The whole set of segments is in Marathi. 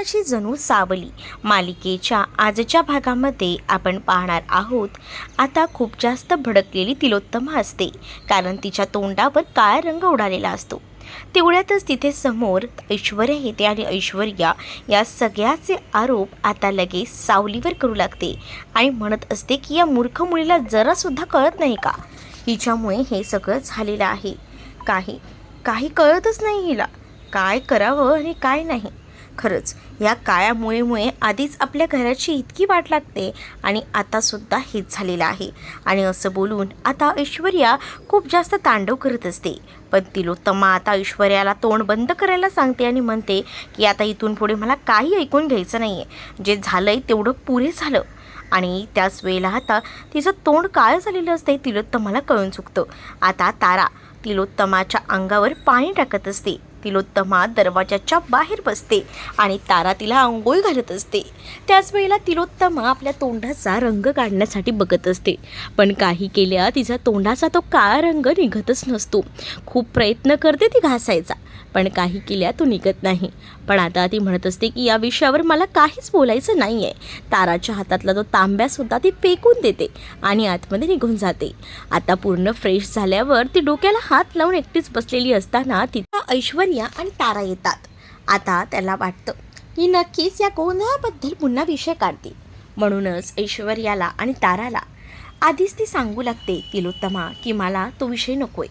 ऐश्वर्याची जणू सावली. मालिकेच्या आजच्या भागामध्ये आपण पाहणार आहोत आता खूप जास्त भडकलेली तिलोत्तमा असते कारण तिच्या तोंडावर काळा रंग उडालेला असतो. तेवढ्यातच तिथे समोर ऐश्वर्या येते आणि ऐश्वर्या या सगळ्याचे आरोप आता लगेच सावलीवर करू लागते आणि म्हणत असते की या मूर्ख मुलीला जरासुद्धा कळत नाही का? हिच्यामुळे हे सगळं झालेलं आहे. काही काही कळतच नाही हिला. काय करावं आणि काय नाही? खरंच या काळ्या मुळेमुळे आधीच आपल्या घराची इतकी वाट लागते आणि आतासुद्धा हेच झालेलं आहे. आणि असं बोलून आता ऐश्वर्या खूप जास्त तांडव करत असते. पण तिलोत्तमा आता ऐश्वर्याला तोंड बंद करायला सांगते आणि म्हणते की आता इथून पुढे मला काही ऐकून घ्यायचं नाही आहे जे झालं आहे तेवढं पुरे झालं. आणि त्याच वेळेला आता तिचं तोंड काळ झालेलं असते तिलोत्तमाला कळून चुकतं. आता तारा तिलोत्तमाच्या अंगावर पाणी टाकत असते. तिलोत्तमा दरवाजाच्या बाहेर बसते आणि तारा तिला आंघोळ घालत असते. त्याच वेळेला तिलोत्तमा आपल्या तोंडाचा रंग काढण्यासाठी बघत असते. पण काही केल्या तिचा तोंडाचा तो काळा रंग निघतच नसतो. खूप प्रयत्न करते ती घासायचा पण काही केल्या तो निघत नाही. पण आता ती म्हणत असते की या विषयावर मला काहीच बोलायचं नाही आहे ताराच्या हातातला तो तांब्यासुद्धा ती फेकून देते आणि आतमध्ये निघून जाते. आता पूर्ण फ्रेश झाल्यावर ती डोक्याला हात लावून एकटीच बसलेली असताना ती ऐश्वर्या आणि तारा येतात. आता त्याला वाटतं की नक्कीच या गोंधळाबद्दल पुन्हा विषय काढते म्हणूनच ऐश्वर्याला आणि ताराला आधीच ती सांगू लागते तिलोत्तमा की मला तो विषय नकोय.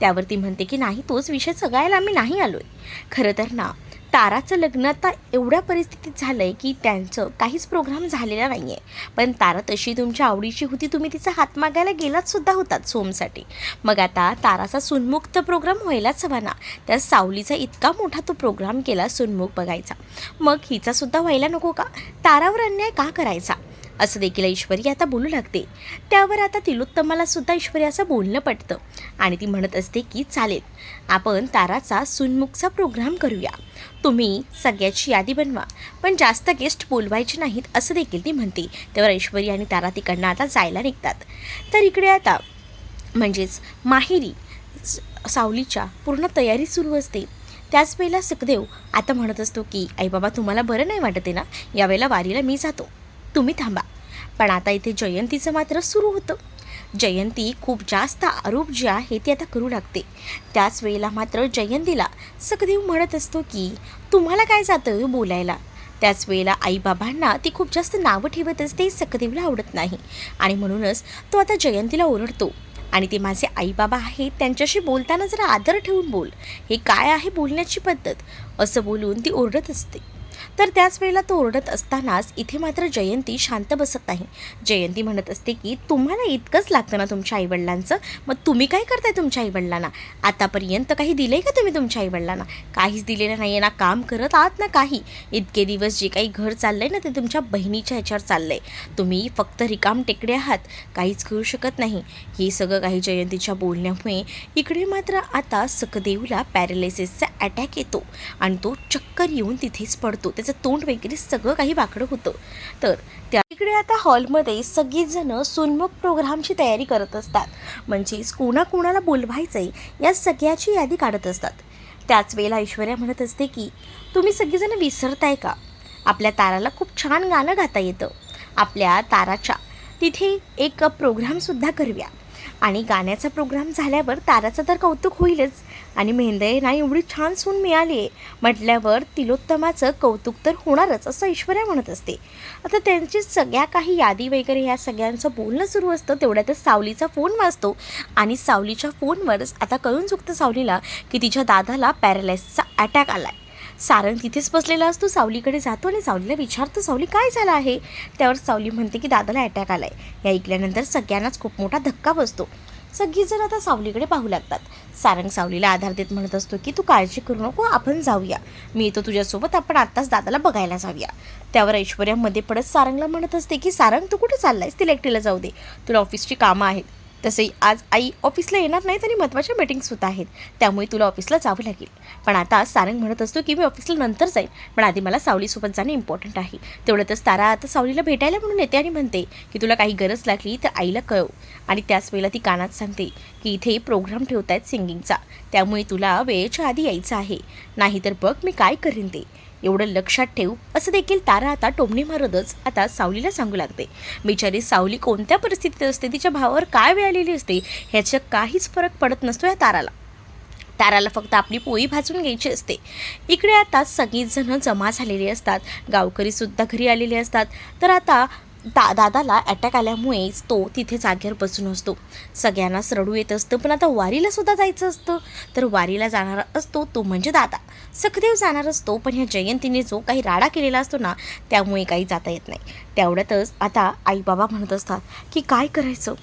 त्यावर ती म्हणते की नाही तोच विषय सगळ्याला आम्ही नाही आलोय. खरं तर ना ताराचं लग्न आता एवढ्या परिस्थितीत झालं आहे की त्यांचं काहीच प्रोग्राम झालेला नाही आहे पण तारा तशी तुमच्या आवडीची होती तुम्ही तिचा हात मागायला गेलात सुद्धा होतात सोमसाठी. मग आता ताराचा सुनमुक्त प्रोग्राम व्हायलाच हवा ना? त्या सावलीचा इतका मोठा तो प्रोग्राम केला सुनमुख बघायचा. मग हिचासुद्धा व्हायला नको का? तारावर अन्याय का करायचा? असं देखील ऐश्वर्या आता बोलू लागते. त्यावर आता तिलोत्तमाला सुद्धा ऐश्वर्या असं बोलणं पटतं. आणि ती म्हणत असते की चालेल आपण ताराचा सुनमुखचा प्रोग्राम करूया. तुम्ही सगळ्याची यादी बनवा. पण जास्त गेस्ट बोलवायचे नाहीत असं देखील ती म्हणते. तेव्हा ऐश्वर्या आणि तारा तिकडनं आता जायला निघतात. तर इकडे आता म्हणजेच माहेरी स- सावलीच्या पूर्ण तयारी सुरू असते. त्याच वेळेला सुखदेव आता म्हणत असतो की आई बाबा तुम्हाला बरं नाही वाटते ना? यावेळेला वारीला मी जातो. तुम्ही थांबा. पण आता इथे जयंतीचं मात्र सुरू होतं. जयंती खूप जास्त आरोप जे आहे ते आता करू लागते. त्याच वेळेला मात्र जयंतीला सखदेव म्हणत असतो की तुम्हाला काय जातं हो बोलायला? त्याच वेळेला आईबाबांना ती खूप जास्त नावं ठेवत असते सखदेवला आवडत नाही. आणि म्हणूनच तो आता जयंतीला ओरडतो. आणि ते माझे आईबाबा आहेत त्यांच्याशी बोलताना जरा आदर ठेवून बोल. हे काय आहे बोलण्याची पद्धत? असं बोलून ती ओरडत असते. तर त्याच वेळेला तो ओरडत असतानाच इथे मात्र जयंती शांत बसत नाही. जयंती म्हणत असते की तुम्हाला इतकंच लागतं ना तुमच्या आईवडिलांचं? मग तुम्ही काय करताय तुमच्या आईवडिलांना? आतापर्यंत काही दिलं आहे का तुम्ही तुमच्या आईवडिलांना? काहीच दिलेलं नाही आहे ना काम करत आहात ना काही? इतके दिवस जे काही घर चाललं आहे ना ते तुमच्या बहिणीच्या ह्याच्यावर चाललं आहे तुम्ही फक्त रिकाम टेकडे आहात काहीच करू शकत नाही. हे सगळं काही जयंतीच्या बोलण्यामुळे इकडे मात्र आता सखदेवला पॅरालिसिसचा अटॅक येतो आणि तो चक्कर येऊन तिथेच पडतो. त्याचा तोंड वगैरे सगळं काही वाकडं होतं. तर त्या इकडे आता हॉलमध्ये सगळीजणं सुन्मुख प्रोग्रामची तयारी करत असतात. म्हणजेच कोणाकोणाला बोलवायचं आहे या सगळ्याची यादी काढत असतात. त्याच वेळेला ऐश्वर्या म्हणत असते की तुम्ही सगळीजणं विसरताय का? आपल्या ताराला खूप छान गाणं गाता येतं. आपल्या ताराच्या तिथे एक प्रोग्रामसुद्धा करूया. आणि गाण्याचा प्रोग्राम झाल्यावर ताराचं तर कौतुक होईलच. आणि मेहंदयेना एवढी छान सून मिळाली आहे. म्हटल्यावर तिलोत्तमाचं कौतुक तर होणारच असं ऐश्वर्या म्हणत असते. आता त्यांची सगळ्या काही यादी वगैरे ह्या सगळ्यांचं बोलणं सुरू असतं तेवढ्यातच सावलीचा फोन वाजतो. आणि सावलीच्या फोनवरच आता कळून चुकतं सावलीला की तिच्या दादाला पॅरालाइसचा अटॅक आला आहे सारंग तिथेच बसलेला असतो सावलीकडे जातो आणि सावलीला विचारतो सावली काय झालं आहे? त्यावर सावली म्हणते की दादाला अटॅक आला आहे या ऐकल्यानंतर सगळ्यांनाच खूप मोठा धक्का बसतो. सगळीजण आता सावलीकडे पाहू लागतात. सारंग सावलीला आधार देत म्हणत असतो की तू काळजी करू नको आपण जाऊया. मी येतो तुझ्यासोबत आपण आत्ताच दादाला बघायला जाऊया. त्यावर ऐश्वर्या मध्ये पडत सारंगला म्हणत असते की सारंग तू कुठे चाललायस? तिला एकटीला जाऊ दे. तुला ऑफिसची कामं आहेत. तसंही आज आई ऑफिसला येणार नाहीत आणि महत्त्वाच्या मीटिंग्स आहेत. त्यामुळे तुला ऑफिसला जावं लागेल. पण आता सारंग म्हणत असतो की मी ऑफिसला नंतर जाईन. पण आधी मला सावलीसोबत जाणं इम्पॉर्टंट आहे. तेवढ्यातच तारा आता सावलीला भेटायला म्हणून येते आणि म्हणते की तुला काही गरज लागली तर आईला कळव. आणि त्याच वेळेला ती कानात सांगते की इथे प्रोग्राम ठेवत आहेत सिंगिंगचा त्यामुळे तुला वेळेच्या आधी यायचं आहे. नाहीतर बघ मी काय करीन ते. एवढं लक्षात ठेव असं देखील तारा आता टोमणी मारतच आता सावलीला सांगू लागते. बिचारी सावली कोणत्या परिस्थितीत असते तिच्या भावावर काय वेळ आलेली असते ह्याचं काहीच फरक पडत नसतो या ताराला. ताराला फक्त आपली पोळी भाजून घ्यायची असते. इकडे आता सगळीजणं जमा झालेली असतात गावकरीसुद्धा घरी आलेले असतात. तर आता दा दादाला अटॅक आल्यामुळेच तो तिथे जागेवर बसून असतो. सगळ्यांनाच रडू येत असतं पण आता वारीला सुद्धा जायचं असतं. तर वारीला जाणारा असतो तो म्हणजे दादा. सखदेव जाणार असतो पण ह्या जयंतीने जो काही राडा केलेला असतो ना त्यामुळे काही जाता येत नाही. तेवढ्यातच आता आई बाबा म्हणत असतात की काय करायचं?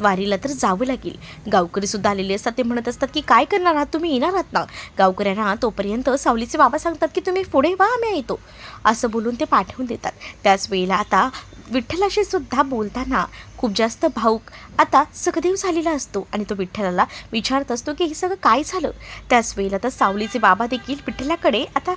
वारीला तर जावं लागेल. गावकरीसुद्धा आलेले असतात ते म्हणत असतात की काय करणार आहात? तुम्ही येणार आहात ना? गावकऱ्यांना तोपर्यंत सावलीचे बाबा सांगतात की तुम्ही पुढे वा आम्ही येतो. असं बोलून ते पाठवून देतात. त्याच वेळेला आता विठ्ठलाशी सुद्धा बोलताना खूप जास्त भाऊक आता सखदेव झालेला असतो आणि तो विठ्ठलाला विचारत असतो की हे सगळं काय झालं? त्याच वेळेला तर सावलीचे बाबा देखील विठ्ठलाकडे आता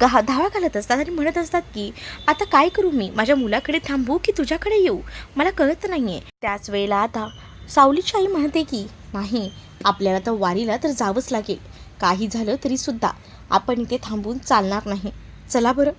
गा धावा घालत असतात आणि म्हणत असतात की आता काय करू मी? माझ्या मुलाकडे थांबू की तुझ्याकडे येऊ? मला कळत नाही आहे त्याच वेळेला आता सावलीची आई म्हणते की नाही आपल्याला तर वारीला तर जावंच लागेल. काही झालं तरीसुद्धा आपण इथे थांबून चालणार नाही. चला बरं.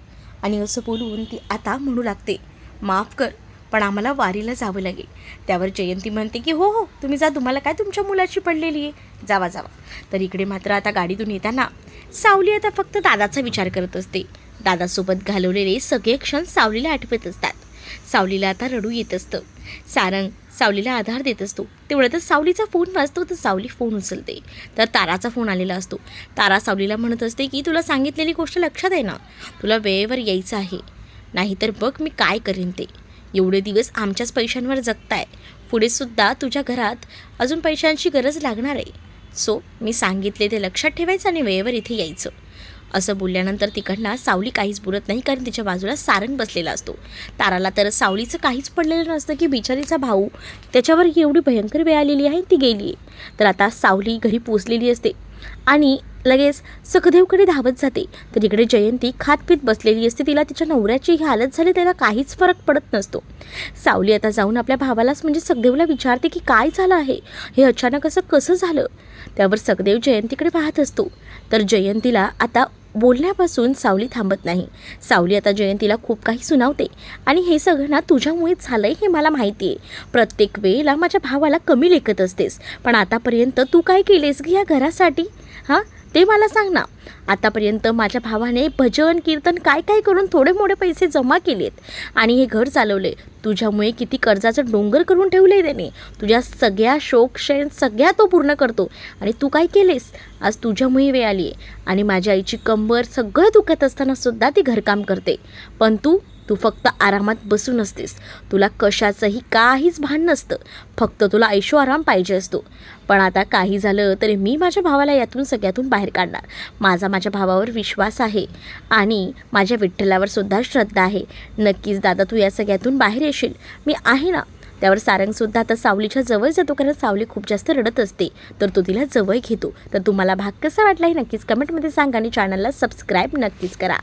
आणि असं बोलून ती आता म्हणू लागते. माफ कर पण आम्हाला वारीला जावं लागेल. त्यावर जयंती म्हणते की हो हो तुम्ही जा तुम्हाला काय तुमच्या मुलाची पडलेली आहे? जावा जावा. तर इकडे मात्र आता गाडीतून येताना सावली आता फक्त दादाचा विचार करत असते. दादासोबत घालवलेले सगळे क्षण सावलीला आठवत असतात. सावलीला आता रडू येत असतं. सारंग सावलीला आधार देत असतो. तेवढ्यातच सावलीचा फोन वाजतो तर सावली फोन उचलते. तर ताराचा फोन आलेला असतो. तारा सावलीला म्हणत असते की तुला सांगितलेली गोष्ट लक्षात आहे ना? तुला वेळेवर यायचं आहे. नाहीतर बघ मी काय करेन ते. एवढे दिवस आमच्याच पैशांवर जगताय. पुढेसुद्धा तुझ्या घरात अजून पैशांची गरज लागणार आहे. सो मी सांगितले ते लक्षात ठेवायचं आणि वेळेवर इथे यायचं. असं बोलल्यानंतर तिकडनं सावली काहीच बोलत नाही कारण तिच्या बाजूला सारंग बसलेला असतो. ताराला तर सावलीचं काहीच पडलेलं नसतं की बिचारीचा भाऊ त्याच्यावर एवढी भयंकर वेळ आलेली आहे ती गेली आहे तर आता सावली घरी पोचलेली असते. आणि लगेच सखदेवकडे धावत जाते. तर इकडे जयंती खातपीत बसलेली असते. तिला तिच्या नवऱ्याची ही हालत झाली त्याला काहीच फरक पडत नसतो. सावली आता जाऊन आपल्या भावालाच म्हणजे सखदेवला विचारते की काय झालं आहे? हे अचानक असं कसं झालं? त्यावर सखदेव जयंतीकडे पाहत असतो. तर जयंतीला आता बोलण्यापासून सावली थांबत नाही. सावली आता जयंतीला खूप काही सुनावते आणि हे सगळं ना तुझ्यामुळेच झालं आहे हे मला माहिती आहे. प्रत्येक वेळेला माझ्या भावाला कमी लेखत असतेस. पण आतापर्यंत तू काय केलेस की या घरासाठी? हां? ते मला सांग ना. आतापर्यंत माझ्या भावाने भजन कीर्तन काय काय करून थोडे मोठे पैसे जमा केलेत. आणि हे घर चालवले तुझ्यामुळे किती कर्जाचं डोंगर करून ठेवले त्याने. तुझ्या सगळ्या शोक शयन सगळ्या तो पूर्ण करतो. आणि तू काय केलेस? आज तुझ्यामुळे वेळ आली आहे आणि माझ्या आईची कंबर सगळं दुखत असताना सुद्धा ती घरकाम करते. पण तू तू फक्त आरामात बसून असतेस. तुला कशाचंही काहीच भान नसतं. फक्त तुला ऐशो आराम पाहिजे असतो. पण आता काही झालं तरी मी माझ्या भावाला यातून सगळ्यातून बाहेर काढणार. माझा माझ्या भावावर विश्वास आहे. आणि माझ्या विठ्ठलावर सुद्धा श्रद्धा आहे. नक्कीच दादा तू या सगळ्यातून बाहेर येशील. मी आहे ना. त्यावर सारंगसुद्धा आता सावलीच्या जवळ जातो कारण सावली खूप जास्त रडत असते. तर तो तिला जवळ घेतो. तर तुम्हाला भाग कसा वाटला हे नक्कीच कमेंटमध्ये सांगा आणि चॅनलला सबस्क्राईब नक्कीच करा.